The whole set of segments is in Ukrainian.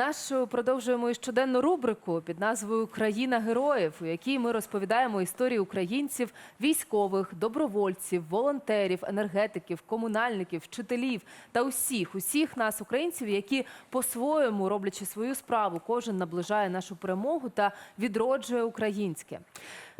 Нашу продовжуємо і щоденну рубрику під назвою Країна героїв, у якій ми розповідаємо історії українців, військових, добровольців, волонтерів, енергетиків, комунальників, вчителів та усіх, усіх нас, українців, які по-своєму роблячи свою справу, кожен наближає нашу перемогу та відроджує українське.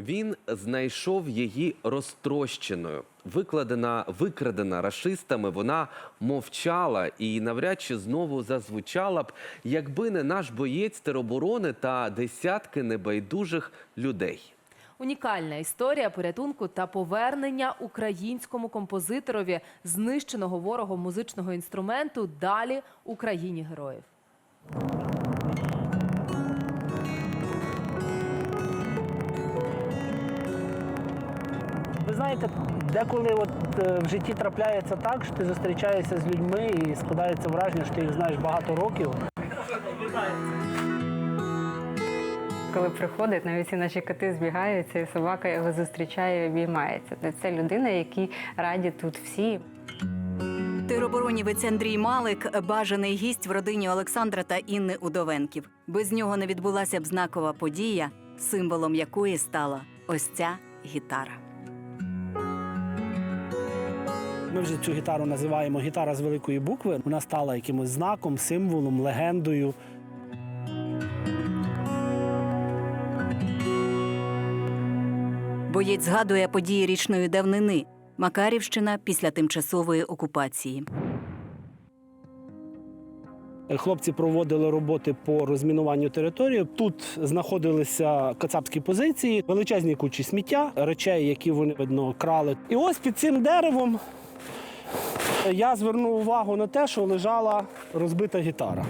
Він знайшов її розтрощеною. Викладена, викрадена рашистами, вона мовчала і навряд чи знову зазвучала б, якби не наш боєць тероборони та десятки небайдужих людей. Унікальна історія порятунку та повернення українському композиторові знищеного ворогом музичного інструменту далі Україні героїв. Ви знаєте, деколи от е, в житті трапляється так, що ти зустрічаєшся з людьми і складається враження, що ти їх знаєш багато років. Коли приходить, навіть всі наші коти збігаються, і собака його зустрічає і обіймається. Це людина, якій раді тут всі. Тероборонівець Андрій Малик бажаний гість в родині Олександра та Інни Удовенків. Без нього не відбулася б знакова подія, символом якої стала ось ця гітара. Ми вже цю гітару називаємо гітара з великої букви. Вона стала якимось знаком, символом, легендою. Боєць згадує події річної давнини. Макарівщина після тимчасової окупації. Хлопці проводили роботи по розмінуванню території. Тут знаходилися кацапські позиції, величезні кучі сміття, речей, які вони видно крали. І ось під цим деревом я звернув увагу на те, що лежала розбита гітара.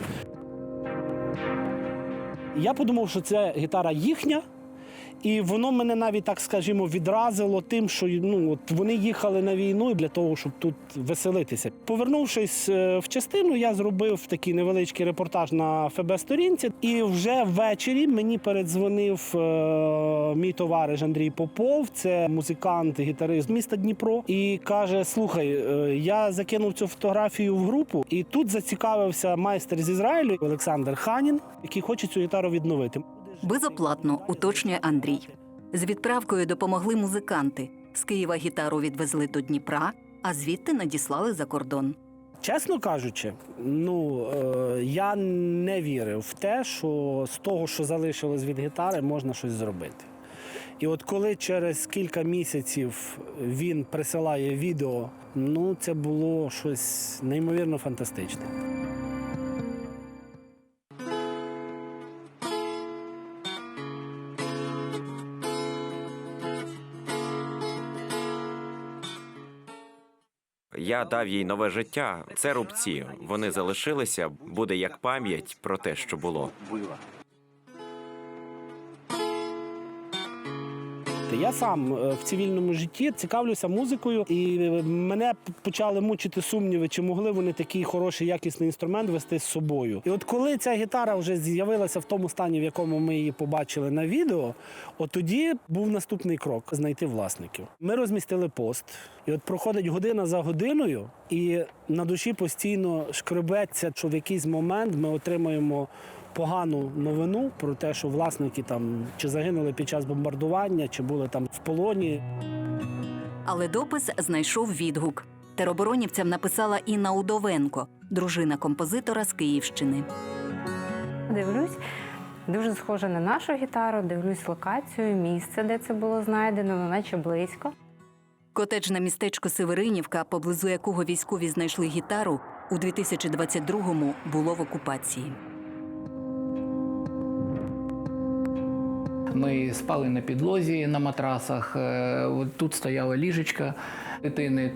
Я подумав, що це гітара їхня. І воно мене навіть так скажімо відразило тим, що ну от вони їхали на війну для того, щоб тут веселитися. Повернувшись е, в частину, я зробив такий невеличкий репортаж на ФБ-сторінці. І вже ввечері мені передзвонив е, мій товариш Андрій Попов, це музикант, гітарист міста Дніпро, і каже: Слухай, е, я закинув цю фотографію в групу, і тут зацікавився майстер з Ізраїлю Олександр Ханін, який хоче цю гітару відновити. Безоплатно уточнює Андрій. З відправкою допомогли музиканти. З Києва гітару відвезли до Дніпра, а звідти надіслали за кордон. Чесно кажучи, ну е, я не вірив в те, що з того, що залишилось від гітари, можна щось зробити. І от коли через кілька місяців він присилає відео, ну це було щось неймовірно фантастичне. Дав їй нове життя. Це рубці. Вони залишилися, буде як пам'ять про те, що було. Я сам е, в цивільному житті цікавлюся музикою, і мене почали мучити сумніви, чи могли вони такий хороший якісний інструмент вести з собою. І от коли ця гітара вже з'явилася в тому стані, в якому ми її побачили на відео, от тоді був наступний крок знайти власників. Ми розмістили пост, і от проходить година за годиною, і на душі постійно шкребеться, що в якийсь момент ми отримаємо погану новину про те, що власники там чи загинули під час бомбардування, чи були там в полоні. Але допис знайшов відгук. Тероборонівцям написала Інна Удовенко, дружина композитора з Київщини. Дивлюсь, дуже схоже на нашу гітару, дивлюсь локацію, місце, де це було знайдено, ну, наче близько. Котеджне містечко Северинівка, поблизу якого військові знайшли гітару, у 2022-му було в окупації. Ми спали на підлозі на матрасах. е, Тут стояла ліжечка дитини.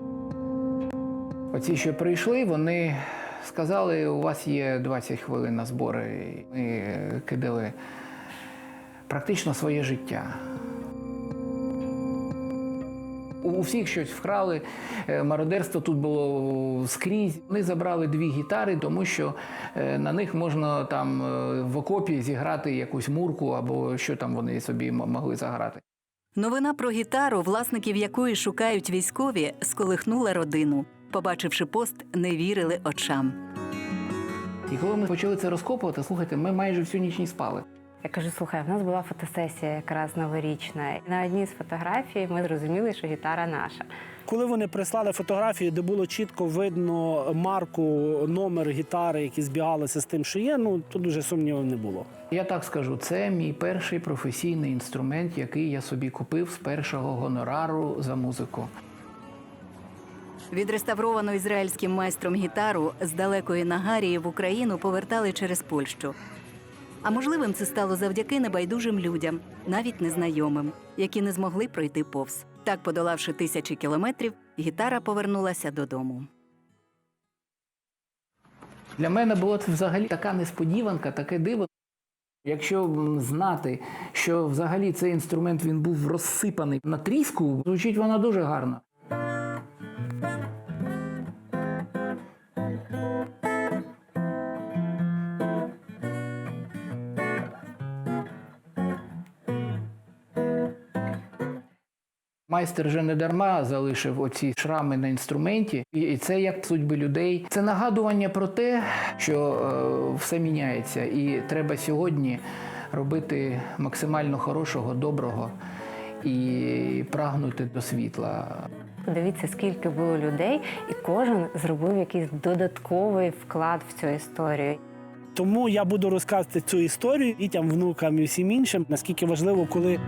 Оці, що прийшли, вони сказали, у вас є 20 хвилин на збори. Ми кидали практично своє життя. У всіх щось вкрали. Е, Мародерство тут було скрізь. Вони забрали дві гітари, тому що е, на них можна там е, в окопі зіграти якусь мурку або що там вони собі могли заграти. Новина про гітару, власників якої шукають військові, сколихнула родину. Побачивши пост, не вірили очам. І коли ми почали це розкопувати, слухайте, ми майже всю ніч не спали. Я кажу, слухай, в нас була фотосесія якраз новорічна. І на одній з фотографій ми зрозуміли, що гітара наша. Коли вони прислали фотографії, де було чітко видно марку, номер гітари, які збігалися з тим, що є, ну тут дуже сумнівів не було. Я так скажу, це мій перший професійний інструмент, який я собі купив з першого гонорару за музику. Відреставровану ізраїльським майстром гітару з далекої Нагарії в Україну повертали через Польщу. А можливим це стало завдяки небайдужим людям, навіть незнайомим, які не змогли пройти повз. Так, подолавши тисячі кілометрів, гітара повернулася додому. Для мене було це взагалі така несподіванка, таке диво. Якщо знати, що взагалі цей інструмент він був розсипаний на тріску, звучить вона дуже гарно. Майстер же не дарма залишив оці шрами на інструменті, і і це як судьби людей. Це нагадування про те, що е, все міняється, і треба сьогодні робити максимально хорошого, доброго і прагнути до світла. Подивіться, скільки було людей, і кожен зробив якийсь додатковий вклад в цю історію. Тому я буду розказувати цю історію дітям, внукам і всім іншим. Наскільки важливо, коли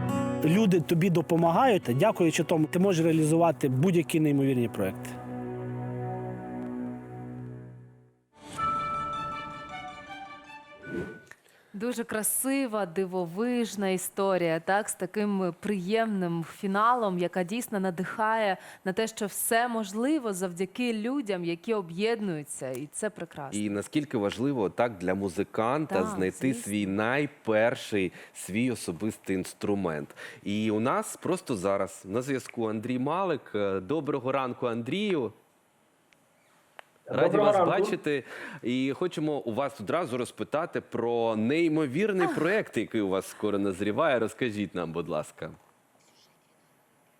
люди тобі допомагають, дякуючи тому, ти можеш реалізувати будь-які неймовірні проекти. Дуже красива, дивовижна історія, так з таким приємним фіналом, яка дійсно надихає на те, що все можливо завдяки людям, які об'єднуються, і це прекрасно. І наскільки важливо так для музиканта Так, знайти звісно. свій найперший свій особистий інструмент. І у нас просто зараз на зв'язку Андрій Малик. Е, Доброго ранку, Андрію. Раді Доброго вас ранку. бачити. І хочемо у вас одразу розпитати про неймовірний проект, який у вас скоро назріває. Розкажіть нам, будь ласка.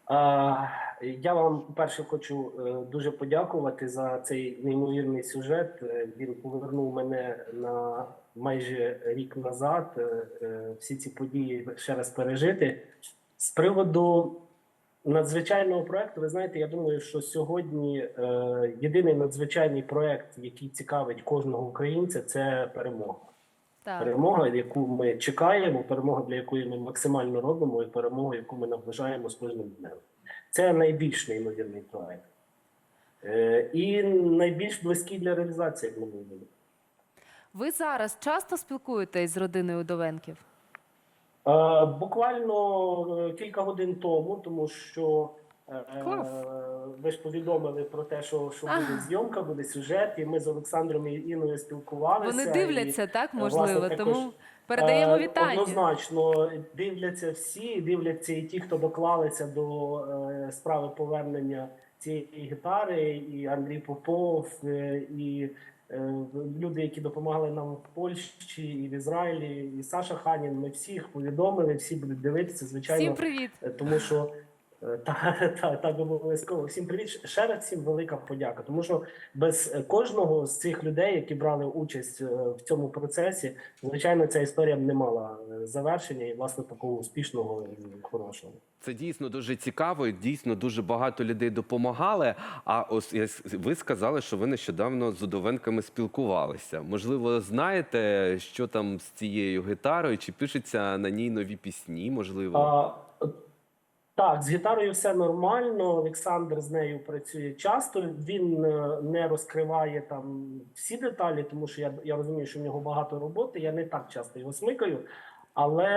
А, Я вам перше хочу е, дуже подякувати за цей неймовірний сюжет. Е, Він повернув мене на майже рік назад. е, Всі ці події ще раз пережити. З приводу надзвичайного проекту, ви знаєте, я думаю, що сьогодні е, єдиний надзвичайний проект, який цікавить кожного українця, це перемога. Так. Перемога, яку ми чекаємо, перемога, для якої ми максимально робимо, і перемога, яку ми наближаємо з кожним днем. Це найбільш неймовірний проект. Е, і найбільш близький для реалізації, як ми говорили. Ви зараз часто спілкуєтесь з родиною Довенків? Е, буквально е, кілька годин тому, тому що е, Клас. ви ж повідомили про те, що, що буде Ага. зйомка, буде сюжет, і ми з Олександром і Інною спілкувалися. Вони і- дивляться, так е, можливо. власне, також, Тому передаємо Е, вітання. Однозначно дивляться всі, дивляться і ті, хто доклалися до справи повернення цієї гітари, і Андрій Попов, і люди, які допомагали нам в Польщі, і в Ізраїлі, і Саша Ханін. Ми всіх повідомили, всі будуть дивитися, звичайно. Всім привіт. Е, Тому що е, та, та, так обов'язково. Всім привіт. Ще раз всім велика подяка. Тому що без е, кожного з цих людей, які брали участь е, в цьому процесі, звичайно, ця історія б не мала завершення і власне такого успішного і хорошого. Це дійсно дуже цікаво. і Дійсно дуже багато людей допомагали. А ось ви сказали, що ви нещодавно з удовенками спілкувалися. Можливо, знаєте, що там з цією гітарою? Чи пишеться на ній нові пісні? Можливо, А, так, з гітарою все нормально. Олександр з нею працює часто. Він е, не розкриває там всі деталі, тому що я, я розумію, що в нього багато роботи. Я не так часто його смикаю. Але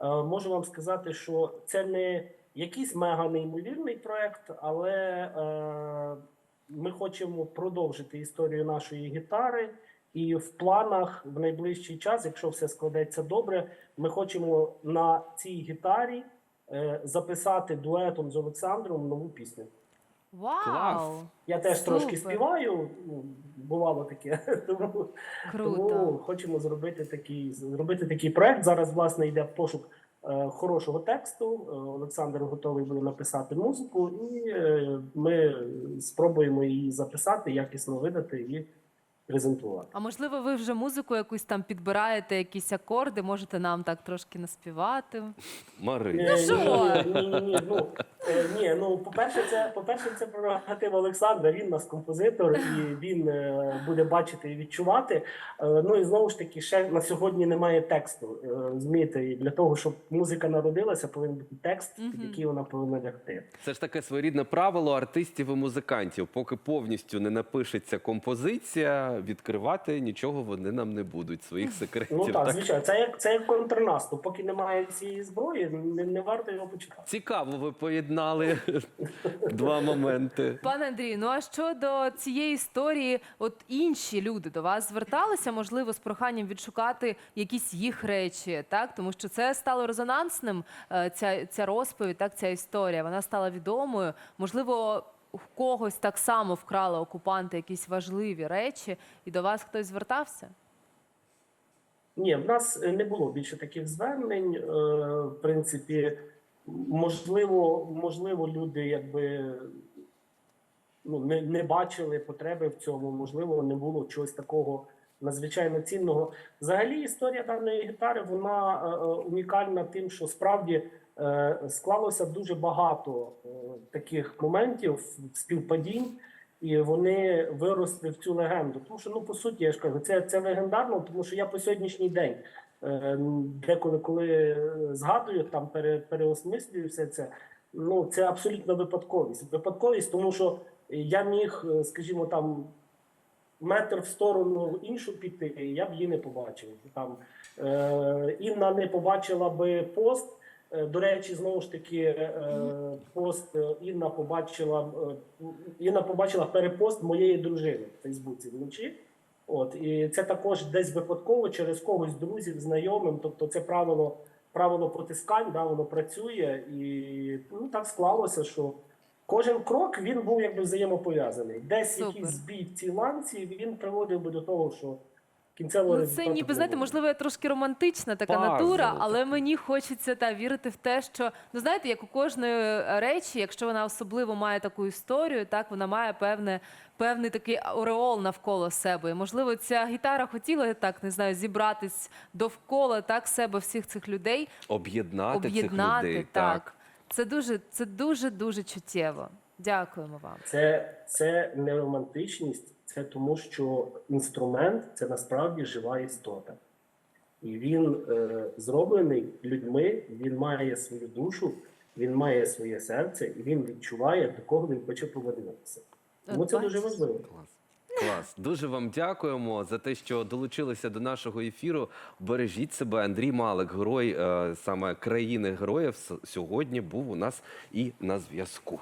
е, можу вам сказати, що це не якийсь мега неймовірний проект, але е, ми хочемо продовжити історію нашої гітари. І в планах в найближчий час, якщо все складеться добре, ми хочемо на цій гітарі е, записати дуетом з Олександром нову пісню. Вау! Клас. Я теж трошки співаю, ну, бувало таке. Тому, Круто. тому хочемо зробити такий, зробити такий проект. Зараз, власне, йде пошук е, хорошого тексту. Е, Олександр готовий буде написати музику, і е, ми спробуємо її записати, якісно видати і презентувати. А можливо, ви вже музику якусь там підбираєте, якісь акорди, можете нам так трошки наспівати. Марина. Ні, що? Ні, ні, ні. Ну, ні, ну по-перше, це по-перше, це прерогатива Олександра. Він нас композитор, і він е, буде бачити і відчувати. Е, ну і знову ж таки, ще на сьогодні немає тексту. Е, Розумієте, і для того, щоб музика народилася, повинен бути текст, під який вона повинна лягти. Це ж таке своєрідне правило артистів і музикантів. Поки повністю не напишеться композиція, відкривати нічого вони нам не будуть. Своїх секретів. Ну так, так? звичайно, це як це як контрнаступ. Поки немає цієї зброї, не, не варто його почитати. Цікаво, ви поєднали два моменти. Пане Андрію, ну а щодо цієї історії, от інші люди до вас зверталися, можливо, з проханням відшукати якісь їх речі, так тому що це стало резонансним. е, Ця ця розповідь, так ця історія, вона стала відомою. Можливо, у когось так само вкрали окупанти якісь важливі речі, і до вас хтось звертався? Ні, в нас не було більше таких звернень. Е, В принципі, можливо, можливо, люди якби ну, не, не бачили потреби в цьому, можливо, не було чогось такого надзвичайно цінного. Взагалі, історія даної гітари вона е, е, унікальна тим, що справді е, склалося дуже багато е, таких моментів, співпадінь. І вони виросли в цю легенду. Тому що, ну по суті, я ж кажу, це, це легендарно, тому що я по сьогоднішній день е, деколи, коли згадую, там пере, переосмислюю все це. Ну це абсолютно випадковість. Випадковість, тому що я міг, е, скажімо, там метр в сторону іншу піти, я б її не побачив. Там е, Інна не побачила би пост. Е, До речі, знову ж таки, е, пост е, Інна побачила Інна побачила перепост моєї дружини в Фейсбуці вночі. От і це також десь випадково через когось друзів, знайомим. Тобто, це правило правило потискань, да, воно працює, і ну так склалося, що кожен крок він був якби взаємопов'язаний. Десь Супер. якийсь збій в цій ланці він приводив би до того, що кінцево Ну, це ніби знаєте, можливо, я трошки романтична така Пазл натура, такий. але мені хочеться та вірити в те, що ну знаєте, як у кожної речі, якщо вона особливо має таку історію, так вона має певне. Певний такий ореол навколо себе. І, можливо, ця гітара хотіла так не знаю зібратись довкола так себе всіх цих людей, Об'єднати, об'єднати. цих людей. так. це дуже, це дуже дуже чуттєво. Дякуємо вам. Це, це не романтичність, це тому, що інструмент це насправді жива істота. І він е, зроблений людьми, він має свою душу, він має своє серце, і він відчуває, до кого він хоче повернутися. Тому це дуже важливо. Клас. Клас. Дуже вам дякуємо за те, що долучилися до нашого ефіру. Бережіть себе. Андрій Малик, герой е, саме країни героїв, сьогодні був у нас і на зв'язку.